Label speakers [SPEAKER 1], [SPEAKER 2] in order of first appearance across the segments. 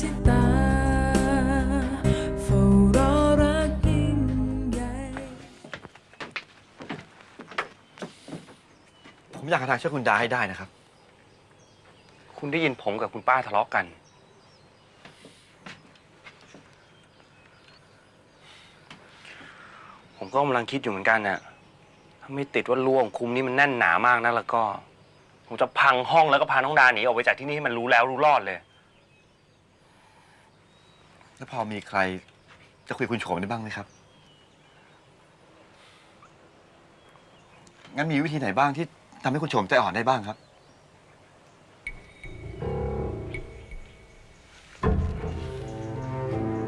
[SPEAKER 1] ที่ตาเฝ้ารอรักยิ่งใหญ่
[SPEAKER 2] ผมอยากหาทางช่วยคุณดาให้ได้นะครับ
[SPEAKER 3] คุณได้ยินผมกับคุณป้าทะเลาะกัน ผมก็กำลังคิดอยู่เหมือนกันน่ะ ถ้าไม่ติดว่าล่วงคุมนี่มันแน่นหนามากนะแล้วก็ ผมจะพังห้องแล้วก็พาน้องดาหนีออกไปจากที่นี่ให้มันรู้แล้วรู้รอดเลย
[SPEAKER 2] แล้วพอมีใครจะคุยกับคุณโฉมได้บ้างไหมครับ งั้นมีวิธีไหนบ้างที่ทำให้คุณโฉมใจอ่อนได้บ้างครับ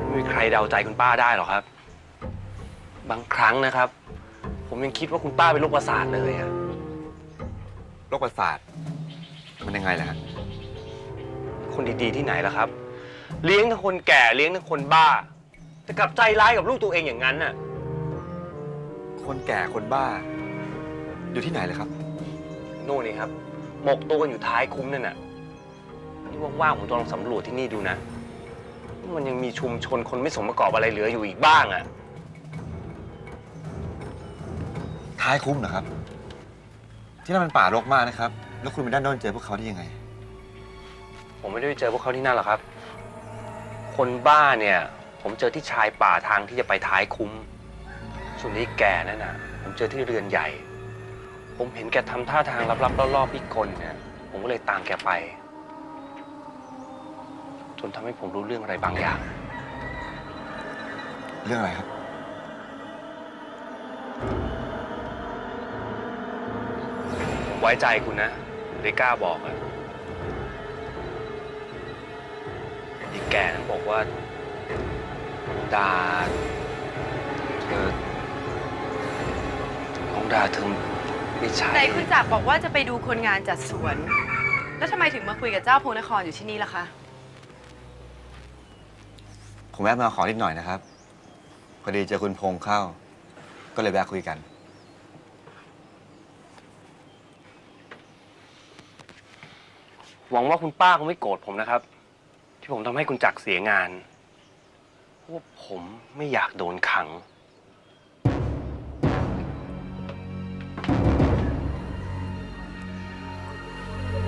[SPEAKER 3] ไม่มีใครเดาใจคุณป้าได้หรอกครับ บางครั้งนะครับ ผมยังคิดว่าคุณป้าเป็นโรคประสาทเลยอะ
[SPEAKER 2] โรคประสาทมันยังไงล่ะฮะ
[SPEAKER 3] คนดีๆที่ไหนล่ะครับ เลี้ยงทั้งคนแก่เลี้ยงทั้งคนบ้า แต่กลับใจร้ายกับลูกตัวเองอย่างนั้นน่ะ
[SPEAKER 2] คนแก่คนบ้า อยู่ที่ไหนเลยครับ
[SPEAKER 3] โน่นนี่ครับ หมกตัวกันอยู่ท้ายคุ้มนั่นน่ะ นี่ว่างๆผมจะลองสำรวจที่นี่ดูนะว่ามันยังมีชุมชนคนไม่สมประกอบอะไรเหลืออยู่อีกบ้างอะ
[SPEAKER 2] ท้ายคุ้มเหรอครับ ที่นั่นมันป่ารกมากนะครับ แล้วคุณไปด้านโน้นเจอพวกเขาได้ยังไง
[SPEAKER 3] ผมไม่ได้ไปเจอพวกเขาที่นั่นหรอกครับ คนบ้าเนี่ย ผมเจอที่ชายป่าทางที่จะไปท้ายคุ้ม ส่วนนี้แก่นั่นน่ะ ผมเจอที่เรือนใหญ่ ผมเห็นแกทำท่าทางลับๆล่อๆพิกลเนี่ยผมก็เลยตามแกไป จนทำให้ผมรู้เรื่องอะไรบางอย่าง
[SPEAKER 2] เรื่องอะไรครับ
[SPEAKER 3] ผมไว้ใจคุณนะเลยกล้าบอกอะ กแก่นั้นบอกว่าดาเธอน้องดาเธอไม่ใช่
[SPEAKER 4] ไหนคุณจักรบอกว่าจะไปดูคนงานจัดสวน แล้วทำไมถึงมาคุยกับเจ้าพงนครอยู่ที่นี่ล่ะคะ
[SPEAKER 2] ผมแวะมาขอนิดหน่อยนะครับ พอดีเจอคุณพงษ์เข้า ก็เลยแวะคุยกัน
[SPEAKER 3] หวังว่าคุณป้าคงไม่โกรธผมนะครับ ที่ผมทำให้คุณจักรเสียงานเพราะว่าผมไม่อยากโดนขัง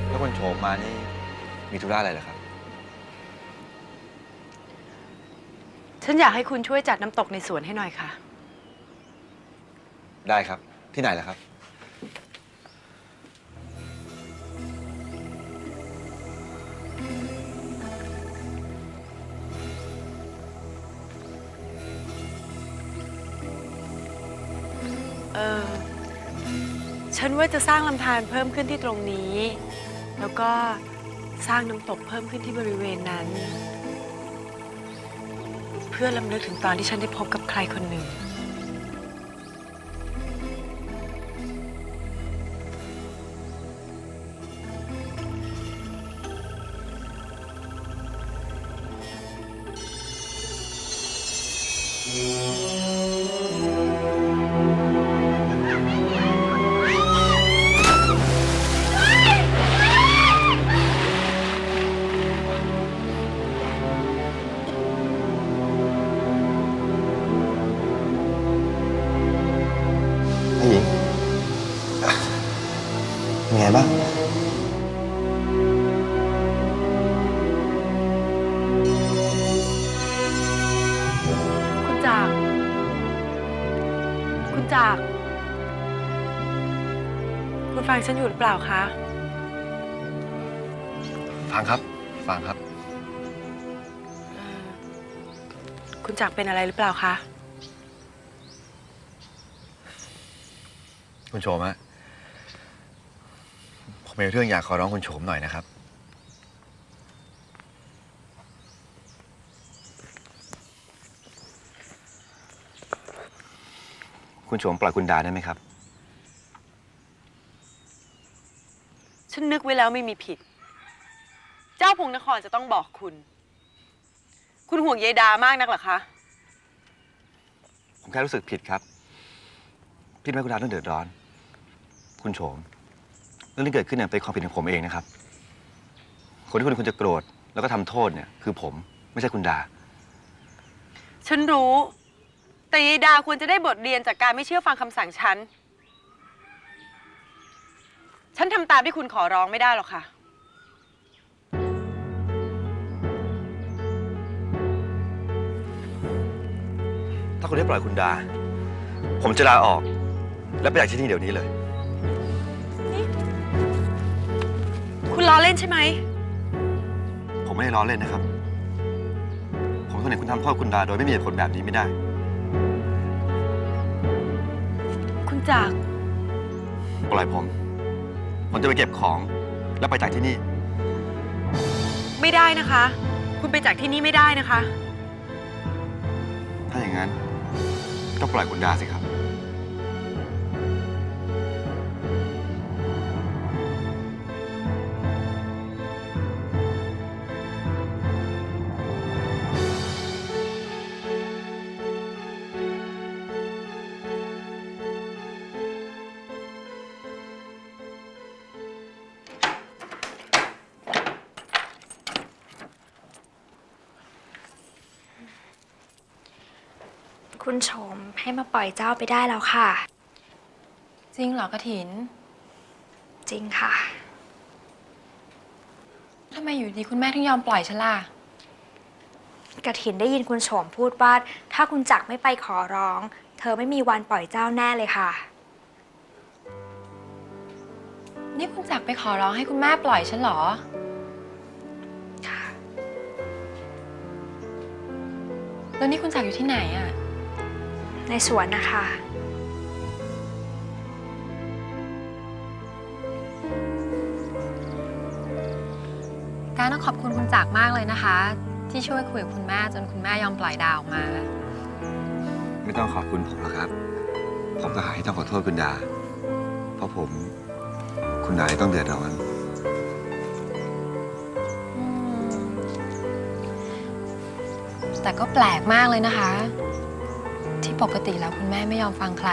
[SPEAKER 2] แล้วคุณโฉมมานี่มีธุระอะไรเหรอครับ
[SPEAKER 4] ฉันอยากให้คุณช่วยจัดน้ำตกในสวนให้หน่อยค่ะ
[SPEAKER 2] ได้ครับ ที่ไหนล่ะครับ
[SPEAKER 4] ว่าจะสร้างลำธารเพิ่มขึ้นที่ตรงนี้ แล้วก็สร้างน้ำตกเพิ่มขึ้นที่บริเวณนั้น เพื่อลำลึกถึงตอนที่ฉันได้พบกับใครคนหนึ่ง จาก คุณฟังฉันอยู่หรือเปล่าคะ
[SPEAKER 2] ฟังครับ ฟังครับ
[SPEAKER 4] เอ่อคุณจักรเป็นอะไรหรือเปล่าคะ
[SPEAKER 2] คุณโฉมฮะ ผมมีเรื่องอยากขอร้องคุณโฉมหน่อยนะครับ คุณโฉมปล่อยคุณดาได้ไหมครับ
[SPEAKER 4] ฉันนึกไว้แล้วไม่มีผิด เจ้าพงนครจะต้องบอกคุณ คุณห่วงยายดามากนักเหรอคะ
[SPEAKER 2] ผมแค่รู้สึกผิดครับ พี่ทำให้คุณดาต้องเดือดร้อน คุณโฉม เรื่องที่เกิดขึ้นเนี่ยเป็นความผิดของผมเองนะครับ คนที่คุณควรจะโกรธและแล้วก็ทำโทษเนี่ยคือผมไม่ใช่คุณดา
[SPEAKER 4] ฉันรู้ แต่ยายดาควรจะได้บทเรียนจากการไม่เชื่อฟังคำสั่งฉัน ฉันทำตามที่คุณขอร้องไม่ได้หรอกค่ะ
[SPEAKER 2] ถ้าคุณได้ปล่อยคุณดา ผมจะลาออก และไปจากที่นี่เดี๋ยวนี้เลย
[SPEAKER 4] คุณล้อเล่นใช่ไหม
[SPEAKER 2] ผมไม่ได้ล้อเล่นนะครับ ผมทนเห็นคุณทำโทษคุณดาโดยไม่มีเหตุผลแบบนี้ไม่ได้
[SPEAKER 4] คุณจักร
[SPEAKER 2] ปล่อยผม ผมจะไปเก็บของแล้วไปจากที่นี่
[SPEAKER 4] ไม่ได้นะคะ คุณไปจากที่นี่ไม่ได้นะคะ
[SPEAKER 2] ถ้าอย่างนั้นก็ปล่อยคุณดาสิครับ
[SPEAKER 5] คุณชมให้มาปล่อยเจ้าไปได้แล้วค่ะ
[SPEAKER 6] จริงเหรอกระถิน
[SPEAKER 5] จริงค่ะ
[SPEAKER 6] ทำไมอยู่ดีคุณแม่ถึงยอมปล่อยฉันล่ะ
[SPEAKER 5] กระถินได้ยินคุณโฉมพูดว่า ถ้าคุณจักรไม่ไปขอร้อง เธอไม่มีวันปล่อยเจ้าแน่เลยค่ะ
[SPEAKER 6] นี่คุณจักรไปขอร้องให้คุณแม่ปล่อยฉันเหรอ
[SPEAKER 5] ค่ะ
[SPEAKER 6] แล้วนี่คุณจักรอยู่ที่ไหนอะ
[SPEAKER 5] ในสวนนะคะ
[SPEAKER 6] การต้องขอบคุณคุณจักรมากเลยนะคะ ที่ช่วยคุยกับคุณแม่จนคุณแม่ยอมปล่อยดาวออกมา
[SPEAKER 2] ไม่ต้องขอบคุณผมหรอกครับ ผมก็หาที่ต้องขอโทษคุณดา เพราะผม คุณดาเลยต้องเดือดร้อน
[SPEAKER 6] อืมแต่ก็แปลกมากเลยนะคะที่ ปกติแล้วคุณแม่ไม่ยอมฟังใคร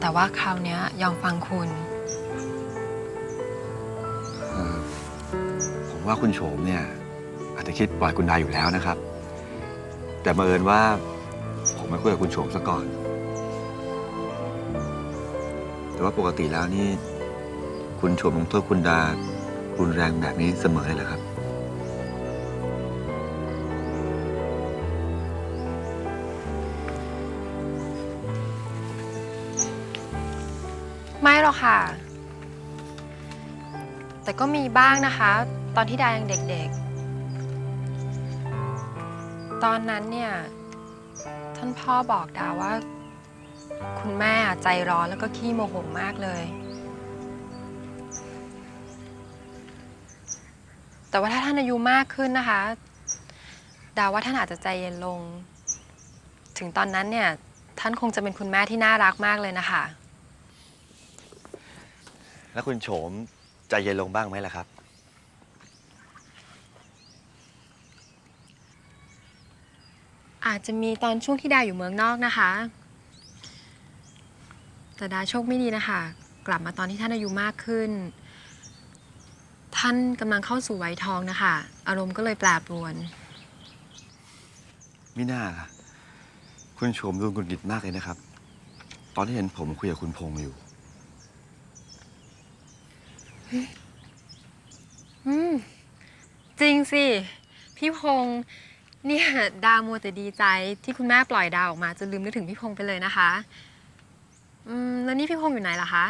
[SPEAKER 6] แต่ว่าคราวนี้ยอมฟังคุณ
[SPEAKER 2] เออผมว่าคุณโฉมเนี่ยอาจจะคิดปล่อยคุณดาอยู่แล้วนะครับ แต่บังเอิญว่าผมมาคุยกับคุณโฉมซะก่อน แต่ว่าปกติแล้วนี่ คุณโฉมลงโทษคุณดารุนแรงแบบนี้เสมอเลยเหรอครับ
[SPEAKER 6] ไม่หรอกค่ะ แต่ก็มีบ้างนะคะ ตอนที่ดายังเด็กๆ ตอนนั้นเนี่ย ท่านพ่อบอกดาว่า คุณแม่ใจร้อนแล้วก็ขี้โมโหมากเลย แต่ว่าถ้าท่านอายุมากขึ้นนะคะ ดาว่าท่านอาจจะใจเย็นลง ถึงตอนนั้นเนี่ย ท่านคงจะเป็นคุณแม่ที่น่ารักมากเลยนะคะ
[SPEAKER 2] แล้วคุณโฉมใจเย็นลงบ้างไหมล่ะครับ
[SPEAKER 6] อาจจะมีตอนช่วงที่ดาอยู่เมืองนอกนะคะ แต่ดาโชคไม่ดีนะคะ กลับมาตอนที่ท่านอายุมากขึ้น ท่านกำลังเข้าสู่วัยทองนะคะ อารมณ์ก็เลยแปรปรวน
[SPEAKER 2] ไม่น่าล่ะ คุณโฉมดูหงุดหงิดมากเลยนะครับ ตอนที่เห็นผมคุยกับคุณพงษ์อยู่
[SPEAKER 6] อืมจริงสิ พี่พงษ์เนี่ยดามัวแต่ดีใจที่คุณแม่ปล่อยดาวออกมาจนลืมนึกถึงพี่พงษ์ไปเลยนะคะ อืมแล้วนี่พี่พงษ์อยู่ไหนล่ะคะ